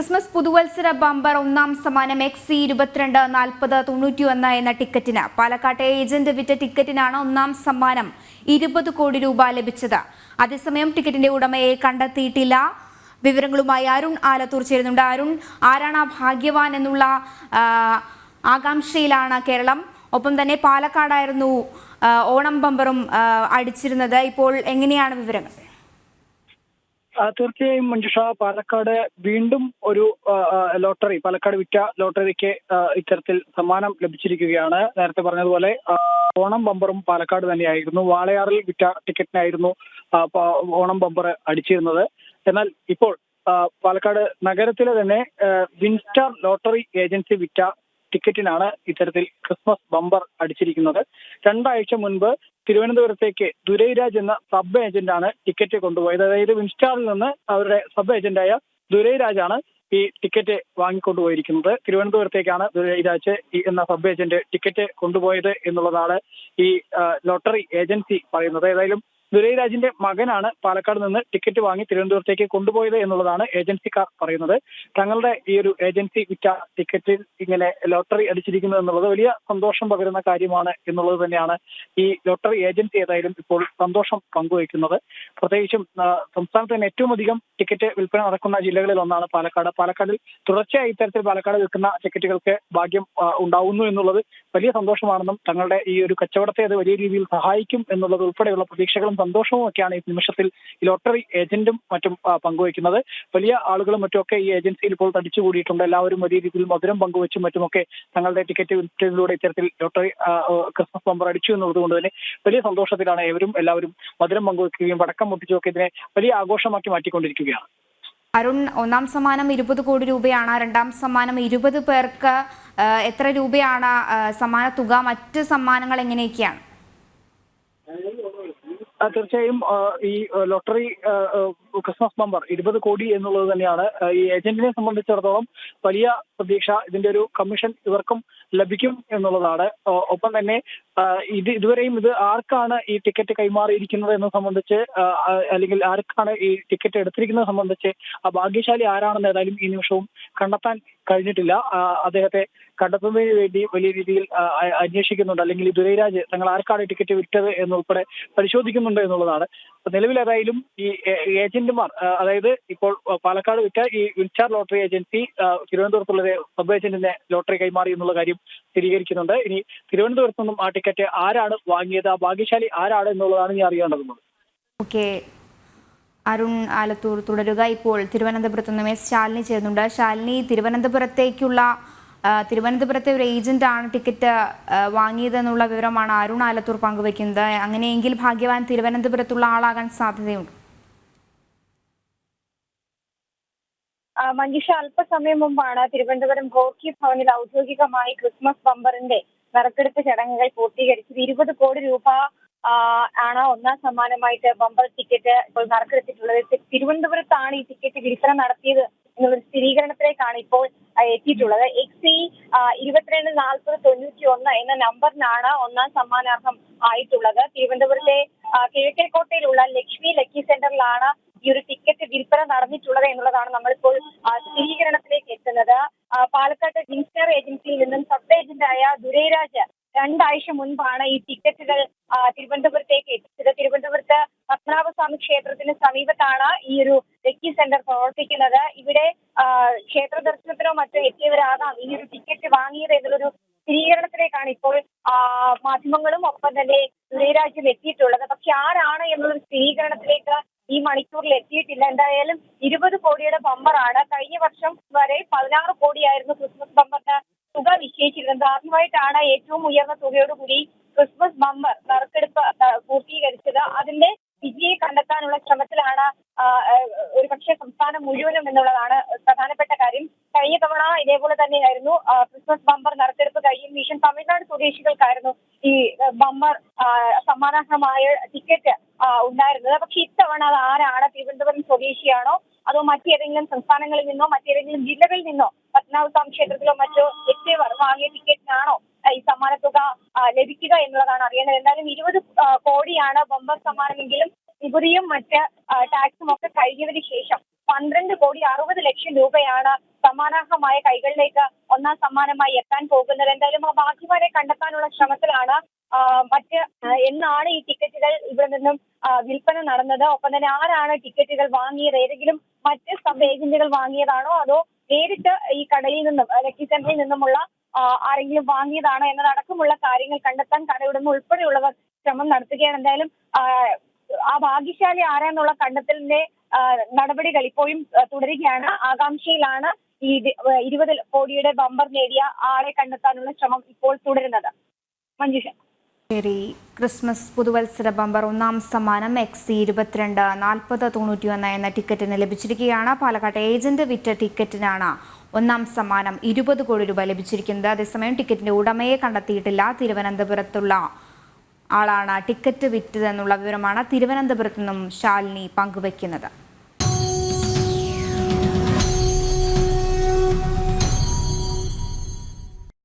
Christmas പുതുവത്സര bumper ഒന്നാം സമ്മാനം എക്സ് ഇരുപത്തിരണ്ട് നാൽപ്പത് തൊണ്ണൂറ്റി ഒന്ന് എന്ന ടിക്കറ്റിന്. പാലക്കാട്ടെ ഏജന്റ് വിറ്റ ടിക്കറ്റിനാണ് ഒന്നാം സമ്മാനം ഇരുപത് കോടി രൂപ ലഭിച്ചത്. അതേസമയം ടിക്കറ്റിന്റെ ഉടമയെ കണ്ടെത്തിയിട്ടില്ല. വിവരങ്ങളുമായി അരുൺ ആലത്തൂർ ചേരുന്നുണ്ട്. അരുൺ ആരാണ് ഭാഗ്യവാൻ എന്നുള്ള ആകാംക്ഷയിലാണ് കേരളം. ഒപ്പം തന്നെ പാലക്കാടായിരുന്നു ഓണം ബമ്പറും അടിച്ചിരുന്നത്. ഇപ്പോൾ എങ്ങനെയാണ് വിവരങ്ങൾ? തീർച്ചയായും മഞ്ജുഷ പാലക്കാട് വീണ്ടും ഒരു ലോട്ടറി പാലക്കാട് വിറ്റ ലോട്ടറിക്ക് ഇത്തരത്തിൽ സമ്മാനം ലഭിച്ചിരിക്കുകയാണ്. നേരത്തെ പറഞ്ഞതുപോലെ ഓണം ബമ്പറും പാലക്കാട് തന്നെയായിരുന്നു. വാളയാറിൽ വിറ്റ ടിക്കറ്റിനായിരുന്നു ഓണം ബമ്പർ അടിച്ചിരുന്നത്. എന്നാൽ ഇപ്പോൾ പാലക്കാട് നഗരത്തിലെ തന്നെ വിൻസ്റ്റാർ ലോട്ടറി ഏജൻസി വിറ്റ ടിക്കറ്റിനാണ് ഇത്തരത്തിൽ ക്രിസ്മസ് ബമ്പർ അടിച്ചിരിക്കുന്നത്. രണ്ടാഴ്ച മുൻപ് തിരുവനന്തപുരത്തേക്ക് ദുരൈരാജ് എന്ന സബ് ഏജന്റാണ് ടിക്കറ്റ് കൊണ്ടുപോയത്. അതായത് വിൻസ്റ്റാറിൽ നിന്ന് അവരുടെ സബ് ഏജന്റായ ദുരൈരാജാണ് ഈ ടിക്കറ്റ് വാങ്ങിക്കൊണ്ടുപോയിരിക്കുന്നത്. തിരുവനന്തപുരത്തേക്കാണ് ദുരൈരാജ് എന്ന സബ് ഏജന്റ് ടിക്കറ്റ് കൊണ്ടുപോയത് എന്നുള്ളതാണ് ഈ ലോട്ടറി ഏജൻസി പറയുന്നത്. ഏതായാലും ദുരൈരാജിന്റെ മകനാണ് പാലക്കാട് നിന്ന് ടിക്കറ്റ് വാങ്ങി തിരുവനന്തപുരത്തേക്ക് കൊണ്ടുപോയത് എന്നുള്ളതാണ് ഏജൻസിക്കാർ പറയുന്നത്. തങ്ങളുടെ ഈ ഒരു ഏജൻസി വിറ്റ ടിക്കറ്റിൽ ഇങ്ങനെ ലോട്ടറി അടിച്ചിരിക്കുന്നു എന്നുള്ളത് വലിയ സന്തോഷം പകരുന്ന കാര്യമാണ് എന്നുള്ളത് തന്നെയാണ് ഈ ലോട്ടറി ഏജൻസി ഏതായാലും ഇപ്പോൾ സന്തോഷം പങ്കുവയ്ക്കുന്നത്. പ്രത്യേകിച്ചും സംസ്ഥാനത്ത് തന്നെ ഏറ്റവും അധികം ടിക്കറ്റ് വിൽപ്പന നടക്കുന്ന ജില്ലകളിൽ ഒന്നാണ് പാലക്കാട്. പാലക്കാടിൽ തുടർച്ചയായി ഇത്തരത്തിൽ പാലക്കാട് വിൽക്കുന്ന ടിക്കറ്റുകൾക്ക് ഭാഗ്യം ഉണ്ടാവുന്നു എന്നുള്ളത് വലിയ സന്തോഷമാണെന്നും തങ്ങളുടെ ഈ ഒരു കച്ചവടത്തെ അത് വലിയ രീതിയിൽ സഹായിക്കും എന്നുള്ളത് ഉൾപ്പെടെയുള്ള പ്രതീക്ഷകളും സന്തോഷവും ഒക്കെയാണ് ഈ നിമിഷത്തിൽ ഈ ലോട്ടറി ഏജന്റും മറ്റും പങ്കുവയ്ക്കുന്നത്. വലിയ ആളുകളും മറ്റുമൊക്കെ ഈ ഏജൻസിയിൽ ഇപ്പോൾ തടിച്ചുകൂടിയിട്ടുണ്ട് എല്ലാവരും വലിയ രീതിയിൽ മധുരം പങ്കുവച്ചും മറ്റുമൊക്കെ തങ്ങളുടെ ടിക്കറ്റ് വിറ്റതിലൂടെ ഇത്തരത്തിൽ ലോട്ടറി ക്രിസ്മസ് ബമ്പർ അടിച്ചു എന്നുള്ളതുകൊണ്ട് തന്നെ വലിയ സന്തോഷത്തിലാണ് ഏവരും എല്ലാവരും മധുരം പങ്കുവെക്കുകയും വടക്കം മുട്ടിച്ചുമൊക്കെ ഇതിനെ വലിയ ആഘോഷമാക്കി മാറ്റിക്കൊണ്ടിരിക്കുകയാണ്. അരുൺ ഒന്നാം സമ്മാനം ഇരുപത് കോടി രൂപയാണ്. രണ്ടാം സമ്മാനം ഇരുപത് പേർക്ക് എത്ര രൂപയാണ് സമ്മാന തുക? മറ്റ് സമ്മാനങ്ങൾ എങ്ങനെയൊക്കെയാണ്? തീർച്ചയായും ഈ ലോട്ടറി ക്രിസ്മസ് ബമ്പർ ഇരുപത് കോടി എന്നുള്ളത് തന്നെയാണ്. ഈ ഏജന്റിനെ സംബന്ധിച്ചിടത്തോളം വലിയ പ്രതീക്ഷ ഇതിന്റെ ഒരു കമ്മീഷൻ ഇവർക്കും ലഭിക്കും എന്നുള്ളതാണ്. ഒപ്പം തന്നെ ഇത് ഇതുവരെയും ഇത് ആർക്കാണ് ഈ ടിക്കറ്റ് കൈമാറിയിരിക്കുന്നത് എന്ന് സംബന്ധിച്ച് അല്ലെങ്കിൽ ആർക്കാണ് ഈ ടിക്കറ്റ് എടുത്തിരിക്കുന്നത് സംബന്ധിച്ച് ആ ഭാഗ്യശാലി ആരാണെന്ന് ഏതായാലും ഈ നിമിഷവും കണ്ടെത്താൻ കഴിഞ്ഞിട്ടില്ല. അദ്ദേഹത്തെ കണ്ടെത്തുന്നതിന് വേണ്ടി വലിയ രീതിയിൽ അന്വേഷിക്കുന്നുണ്ട്. അല്ലെങ്കിൽ ദുരൈരാജ് തങ്ങൾ ആർക്കാണ് ടിക്കറ്റ് വിറ്റത് എന്നുൾപ്പെടെ പരിശോധിക്കുന്നുണ്ട് എന്നുള്ളതാണ്. നിലവിൽ ഏതായാലും ഈ ഏജന്റുമാർ അതായത് ഇപ്പോൾ പാലക്കാട് വിറ്റ ഈ വിൽച്ചാർ ലോട്ടറി ഏജൻസി തിരുവനന്തപുരത്തുള്ള സബ് ഏജന്റിനെ ലോട്ടറി കൈമാറി എന്നുള്ള കാര്യം സ്ഥിരീകരിക്കുന്നുണ്ട്. ഇനി തിരുവനന്തപുരത്ത് നിന്നും ആ ടിക്കറ്റ് ആരാണ് വാങ്ങിയത് ആ ഭാഗ്യശാലി ആരാണ് എന്നുള്ളതാണ് ഇനി അറിയേണ്ടതുള്ളത്. ഓക്കെ. അരുൺ ആലത്തൂർ തുടരുക. ഇപ്പോൾ തിരുവനന്തപുരത്ത് നിന്നും എസ് ശാലിനി ചേരുന്നുണ്ട്. ശാലിനി തിരുവനന്തപുരത്തേക്കുള്ള തിരുവനന്തപുരത്തെ ഒരു ഏജന്റാണ് ടിക്കറ്റ് വാങ്ങിയതെന്നുള്ള വിവരമാണ് അരുൺ ആലത്തൂർ പങ്കുവയ്ക്കുന്നത്. അങ്ങനെയെങ്കിൽ ഭാഗ്യവാൻ തിരുവനന്തപുരത്തുള്ള ആളാകാൻ സാധ്യതയുണ്ട്. മഞ്ജുഷ അല്പസമയം മുമ്പാണ് തിരുവനന്തപുരം ഗോർക്കി ഭവനിൽ ഔദ്യോഗികമായി ക്രിസ്മസ് ബമ്പറിന്റെ നറുക്കെടുപ്പ് ചടങ്ങുകൾ പൂർത്തീകരിച്ചത്. ഇരുപത് കോടി രൂപ ആണ് ഒന്നാം സമ്മാനമായിട്ട് ബമ്പർ ടിക്കറ്റ് ഇപ്പോൾ നറുക്കെടുത്തിട്ടുള്ളത്. തിരുവനന്തപുരത്താണ് ഈ ടിക്കറ്റ് വിൽപ്പന നടത്തിയത്. എന്നുള്ളൊരു സ്ഥിരീകരണത്തിലേക്കാണ് ഇപ്പോൾ എത്തിയിട്ടുള്ളത്. എക്സ് ഇ ഇരുപത്തിരണ്ട് നാൽപ്പത് തൊണ്ണൂറ്റി ഒന്ന് എന്ന നമ്പറിനാണ് ഒന്നാം സമ്മാനാർഹം ആയിട്ടുള്ളത്. തിരുവനന്തപുരത്തെ കിഴക്കേക്കോട്ടയിലുള്ള ലക്ഷ്മി ലക്കി സെന്ററിലാണ് ഈ ഒരു ടിക്കറ്റ് വിൽപ്പന നടന്നിട്ടുള്ളത് എന്നുള്ളതാണ് നമ്മളിപ്പോൾ സ്ഥിരീകരണത്തിലേക്ക് എത്തുന്നത്. പാലക്കാട്ട് പാലക്കാട് വിൻസ്റ്റർ ഏജൻസിയിൽ നിന്നും സബ് ഏജന്റായ ദുരൈരാജ് രണ്ടാഴ്ച മുൻപാണ് ഈ ടിക്കറ്റുകൾ തിരുവനന്തപുരത്തേക്ക് എത്തിച്ചത്. തിരുവനന്തപുരത്ത് പത്മനാഭസ്വാമി ക്ഷേത്രത്തിന് സമീപത്താണ് ഈ ഒരു ലക്കി സെന്റർ പ്രവർത്തിക്കുന്നത്. ഇവിടെ ക്ഷേത്ര ദർശനത്തിനോ മറ്റോ എത്തിയവരാകാം. ഈ ഒരു ടിക്കറ്റ് വാങ്ങിയത് എന്നുള്ളൊരു സ്ഥിരീകരണത്തിലേക്കാണ് ഇപ്പോൾ മാധ്യമങ്ങളും ഒപ്പം തന്നെ ദുരൈരാജ്യം എത്തിയിട്ടുള്ളത്. പക്ഷെ ആരാണ് എന്നുള്ളൊരു സ്ഥിരീകരണത്തിലേക്ക് ഈ മണിക്കൂറിൽ എത്തിയിട്ടില്ല. എന്തായാലും ഇരുപത് കോടിയുടെ ബമ്പറാണ്. കഴിഞ്ഞ വർഷം വരെ പതിനാറ് കോടിയായിരുന്നു ക്രിസ്മസ് ബമ്പറിന് തുക നിശ്ചയിച്ചിരുന്നത്. ആദ്യമായിട്ടാണ് ഏറ്റവും ഉയർന്ന തുകയോടുകൂടി ക്രിസ്മസ് ബമ്പർ നറുക്കെടുപ്പ് പൂർത്തീകരിച്ചത്. അതിന്റെ കണ്ടെത്താനുള്ള ശ്രമത്തിലാണ് ഒരു പക്ഷേ സംസ്ഥാനം മുഴുവനും എന്നുള്ളതാണ് പ്രധാനപ്പെട്ട കാര്യം. കഴിഞ്ഞ തവണ ഇതേപോലെ തന്നെയായിരുന്നു ക്രിസ്മസ് ബമ്പർ നറുക്കെടുപ്പ് കഴിയും മിഷൻ തമിഴ്നാട് സ്വദേശികൾക്കായിരുന്നു ഈ ബമ്പർ സമ്മാനാർഹമായ ടിക്കറ്റ് ഉണ്ടായിരുന്നത്. പക്ഷെ ഇത്തവണ അത് ആരാണ്? തിരുവനന്തപുരം സ്വദേശിയാണോ? അതോ മറ്റേതെങ്കിലും സംസ്ഥാനങ്ങളിൽ നിന്നോ മറ്റേതെങ്കിലും ജില്ലകളിൽ നിന്നോ പത്മനാഭസ്വാമി ക്ഷേത്രത്തിലോ മറ്റോ എത്തിയവർ വാങ്ങിയ ടിക്കറ്റിനാണോ ഈ സമ്മാനത്തുക ലഭിക്കുക എന്നുള്ളതാണ് അറിയേണ്ടത്. എന്തായാലും ഇരുപത് കോടിയാണ് ബമ്പർ സമ്മാനമെങ്കിലും നികുതിയും മറ്റ് ടാക്സും ഒക്കെ കഴിഞ്ഞതിന് ശേഷം പന്ത്രണ്ട് കോടി അറുപത് ലക്ഷം രൂപയാണ് സമ്മാനാർഹമായ കൈകളിലേക്ക് ഒന്നാം സമ്മാനമായി എത്താൻ പോകുന്നത്. എന്തായാലും ആ ബാക്കിമാരെ കണ്ടെത്താനുള്ള ശ്രമത്തിലാണ് മറ്റ് എന്നാണ് ഈ ടിക്കറ്റുകൾ ഇവിടെ നിന്നും വിൽപ്പന നടന്നത്. ഒപ്പം തന്നെ ആരാണ് ടിക്കറ്റുകൾ വാങ്ങിയത്? ഏതെങ്കിലും മറ്റ് സബ് ഏജന്റുകൾ വാങ്ങിയതാണോ? അതോ നേരിട്ട് ഈ കടയിൽ നിന്നും ലക്കി സെന്ററിൽ നിന്നുമുള്ള ആരെങ്കിലും വാങ്ങിയതാണോ എന്നതടക്കമുള്ള കാര്യങ്ങൾ കണ്ടെത്താൻ കടയുടമ ഉൾപ്പെടെയുള്ളവർ ശ്രമം നടത്തുകയാണ്. എന്തായാലും ആ, ഭാഗ്യശാലി ആരാന്നുള്ള കണ്ടെത്തലിന്റെ നടപടികൾ ഇപ്പോഴും തുടരുകയാണ്. ആകാംക്ഷയിലാണ് ഈ ഇരുപത് കോടിയുടെ ബമ്പർ നേടിയ ആളെ കണ്ടെത്താനുള്ള ശ്രമം ഇപ്പോൾ തുടരുന്നത്. മഞ്ജുഷ. ശരി. ക്രിസ്മസ് പുതുവത്സര ബമ്പർ ഒന്നാം സമ്മാനം എക്സ് ഇരുപത്തിരണ്ട് നാൽപ്പത് തൊണ്ണൂറ്റി ഒന്ന് എന്ന ടിക്കറ്റിന് ലഭിച്ചിരിക്കുകയാണ്. പാലക്കാട്ട് ഏജന്റ് വിറ്റ ടിക്കറ്റിനാണ് ഒന്നാം സമ്മാനം ഇരുപത് കോടി രൂപ ലഭിച്ചിരിക്കുന്നത്. അതേസമയം ടിക്കറ്റിന്റെ ഉടമയെ കണ്ടെത്തിയിട്ടില്ല. തിരുവനന്തപുരത്തുള്ള ആളാണ് ടിക്കറ്റ് വിറ്റതെന്നുള്ള വിവരമാണ് തിരുവനന്തപുരത്തു നിന്നും ശാലിനി പങ്കുവയ്ക്കുന്നത്.